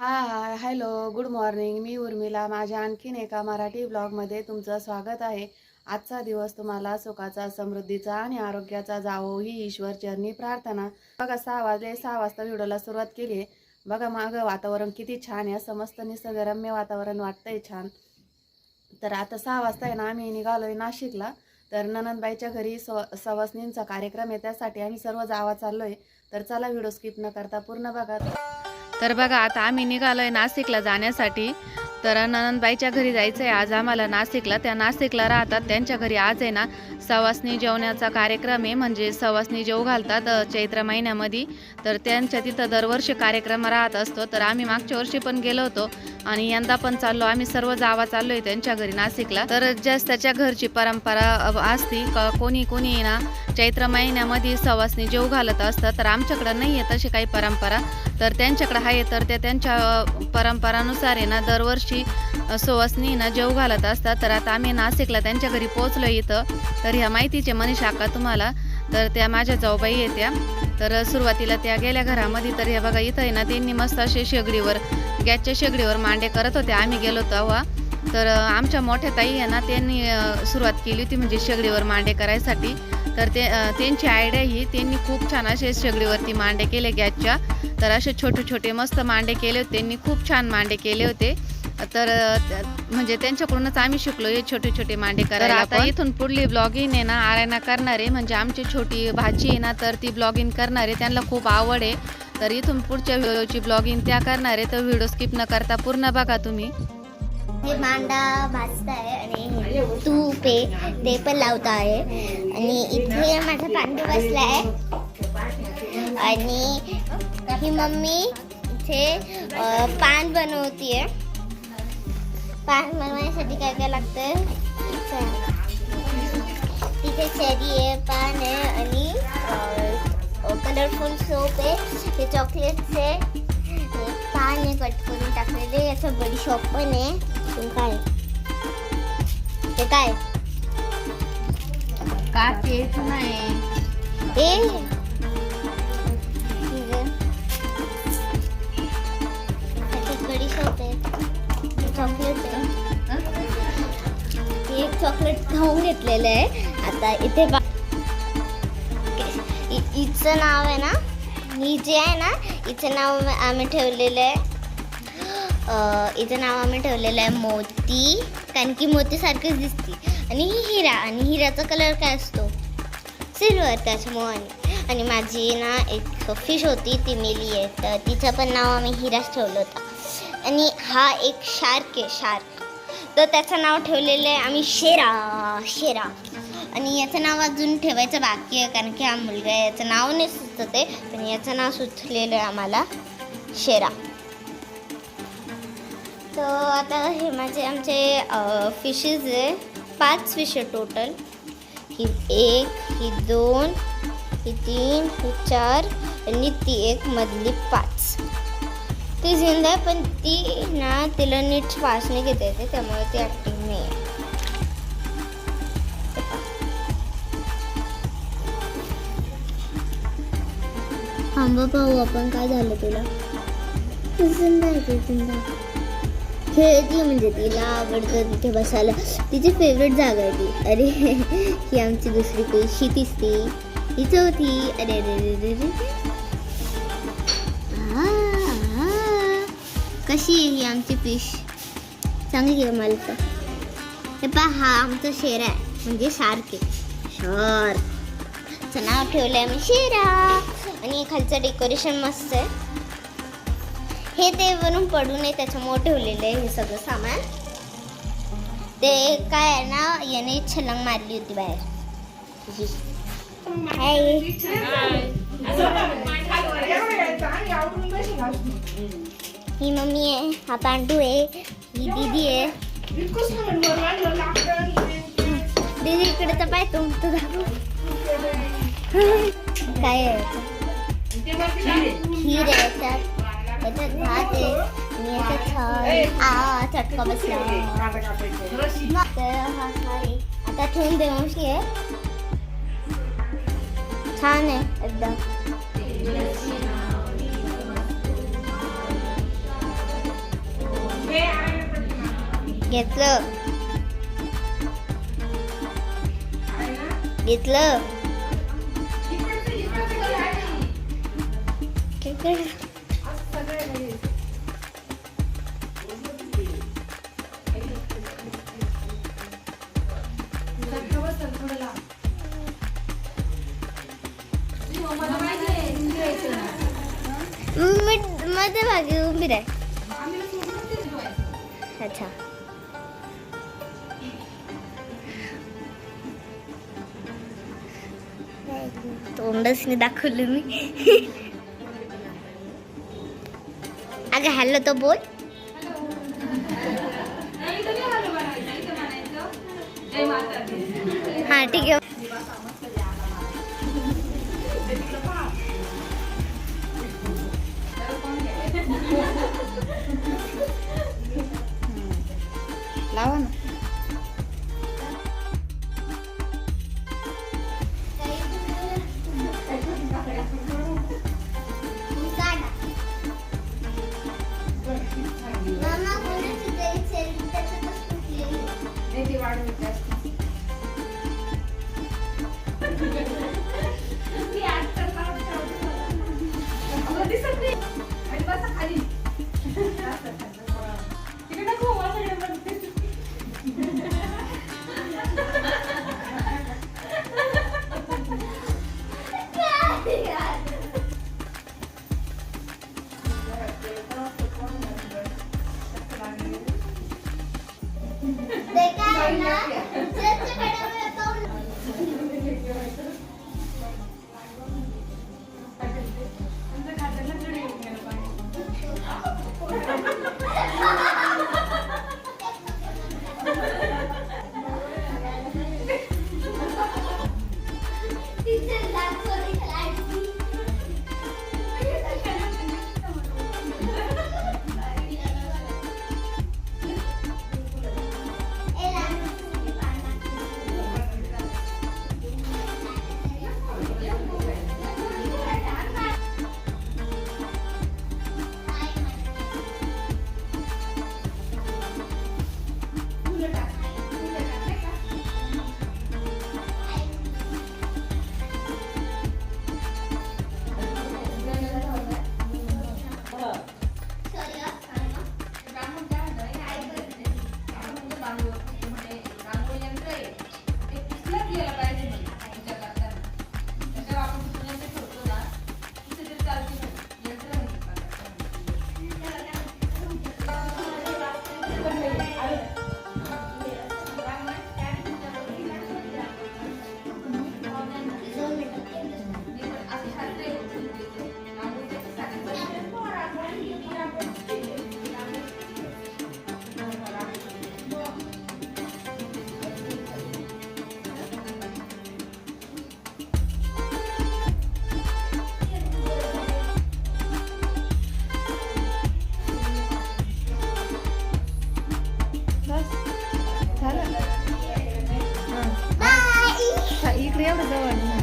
Hi hello good morning. मी उर्मिला. माझ्या आणखीन एका मराठी ब्लॉगमध्ये तुमचं स्वागत आहे. आजचा दिवस तुम्हाला सुखाचा समृद्धीचा आणि आरोग्याचा जावो ही ईश्वर चरणी प्रार्थना. बघा सहा वाजले सहा वाजता व्हिडिओला सुरुवात केली आहे. बघा मागं वातावरण किती छान आहे. समस्त निसर्गरम्य वातावरण वाटतंय छान. तर आता सहा वाजता आहे ना आम्ही निघालोय नाशिकला. तर ननंदबाईच्या घरी सव सवासनींचा कार्यक्रम आहे त्यासाठी आम्ही सर्व जावा चाललोय. तर चला व्हिडिओ स्किप न करता पूर्ण बघा. तर बघा आता आम्ही निघालो आहे नाशिकला जाण्यासाठी. तर ननंदबाईच्या घरी जायचं आहे आज आम्हाला नाशिकला. त्या नाशिकला राहतात. त्यांच्या घरी आज आहे ना सवासनी जेवण्याचा कार्यक्रम आहे. म्हणजे सवासनी जेव घालतात चैत्र महिन्यामध्ये. तर त्यांच्या तिथं दरवर्षी कार्यक्रम राहत असतो. तर आम्ही मागच्या वर्षी पण गेलो होतो. आणि यंदा पण चाललो. आम्ही सर्व जावा चाललो आहे त्यांच्या घरी नाशिकला. तर जस त्याच्या घरची परंपरा असती. कोणी कोणी ना चैत्र महिन्यामध्ये सवासनी जेव घालत असतं. तर आमच्याकडं नाही आहे तशी काही परंपरा. तर त्यांच्याकडे आहे तर त्या त्यांच्या परंपरानुसार आहे ना दरवर्षी सुवासनी ना जेव घालत असतात. तर आता आम्ही नाशिकला त्यांच्या घरी पोहोचलो इथं. तर ह्या माहितीचे मनीषा का तुम्हाला. तर त्या माझ्या जाऊबाई येत्या तर सुरुवातीला त्या गेल्या घरामध्ये. तर हे बघा इथं आहे ना त्यांनी मस्त असे शेगडीवर गॅसच्या शेगडीवर मांडे करत होते. आम्ही गेलो तेव्हा. तर आमच्या मोठ्या ताई आहे ना त्यांनी सुरुवात केली होती म्हणजे शेगडीवर मांडे करायसाठी. तर ते त्यांची आयडिया ही त्यांनी खूप छान असे शेगडीवरती मांडे केले गॅसच्या. तर असे छोटे छोटे मस्त मांडे केले होते त्यांनी खूप छान मांडे केले होते. तर म्हणजे त्यांच्याकडूनच आम्ही शिकलो हे छोटे छोटे मांडे करायला आता इथून पुढली ब्लॉगिंग आहे ना आरायना करणार. आहे म्हणजे आमची छोटी भाची आहे ना तर ती ब्लॉगिंग करणार. आहे त्यांना खूप आवड आहे. तर इथून पुढच्या व्हिडिओची ब्लॉगिंग त्या करणार. आहे तर व्हिडिओ स्किप न करता पूर्ण बघा तुम्ही. हे मांडा भाजताय आणि हे तूप आहे ते पण लावत आहे. आणि इथे माझा पांडू आहे. आणि ही मम्मी इथे पान बनवतीये. पान बनवण्यासाठी काय काय लागतं तिथे चेरी आहे पान आहे आणि कलरफुल सोप आहे. ते आहे. पान आहे कट करून टाकलेले. याचं बडी शॉप पण आहे. काय ते काय? काचेच नाही. ए. चॉकलेट एक चॉकलेट खाऊन घेतलेलं आहे. आता इथे बा हिचं नाव आहे ना? ही जी आहे ना हिचं नाव आम्ही ठेवलेलं आहे. हिचं नाव आम्ही ठेवलेलं आहे मोती. कारण की मोतीसारखीच दिसते. आणि ही हिरा आणि हिराचा कलर काय असतो? सिल्वर त्याच्यामुळे. आणि माझी ना एक फिश होती ती मेली आहे. तर तिचं पण नाव आम्ही हिराच ठेवलं होतं. आणि हा एक शार्क आहे शार्क तर त्याचं नाव ठेवलेलं आहे आम्ही शेरा शेरा. आणि याचं नाव अजून ठेवायचं बाकी आहे कारण की हा मुलगा याचं नाव नाही सुचत आहे. पण याचं नाव सुचलेलं आहे आम्हाला शेरा. तर आता हे माझे आमचे फिशेस आहे. पाच फिश आहे टोटल ही एक ही दोन ही तीन ही चार आणि ती एक मधली पाच. ती जिंदा आहे पण ती ना तिला नीट श्वास नाही घेता येते त्यामुळे ती ॲक्टिव्ह नाही आहे थांबा पाहू आपण काय झालं तुला? जिंदा आहे ती जिंदा खेळती म्हणजे तिला आवडतं तिथे बसायला. तिची फेवरेट जागा आहे ती. अरे ही आमची दुसरी पैशी दिसते ही चौथी. अरे अरे अरे अरे अरे. कशी आहे ही आमची फिश चांगली आहे मला तर हे पहा हा आमचा शेर आहे. म्हणजे शार्क आहे. शार्क. नाव ठेवलं आहे आम्ही शेरा. आणि खालचं डेकोरेशन मस्त आहे. हे ते वरून पडू नये त्याच्यामुळे ठेवलेलं आहे हे सगळं सामान. ते काय आहे ना याने छलंग मारली होती बाहेर. ही मम्मी आहे हा पांडू आहे ही दीदी आहे. दीदी इकडे तर पाय तू तू काय आहे? खीर आहे त्यात. याच्यात भात आहे मी याच्यात छान आ चटका बसला तर हा आता ठेवून दे मावशी आहे छान आहे एकदम घेतलं. घेतलं. भागी उभी राह अच्छा तोंडच नाही दाखवलं मी अगं हॅलो तो बोल हा ठीक आहे falan. Mama, wanted to date and that's a good feeling. You. झालं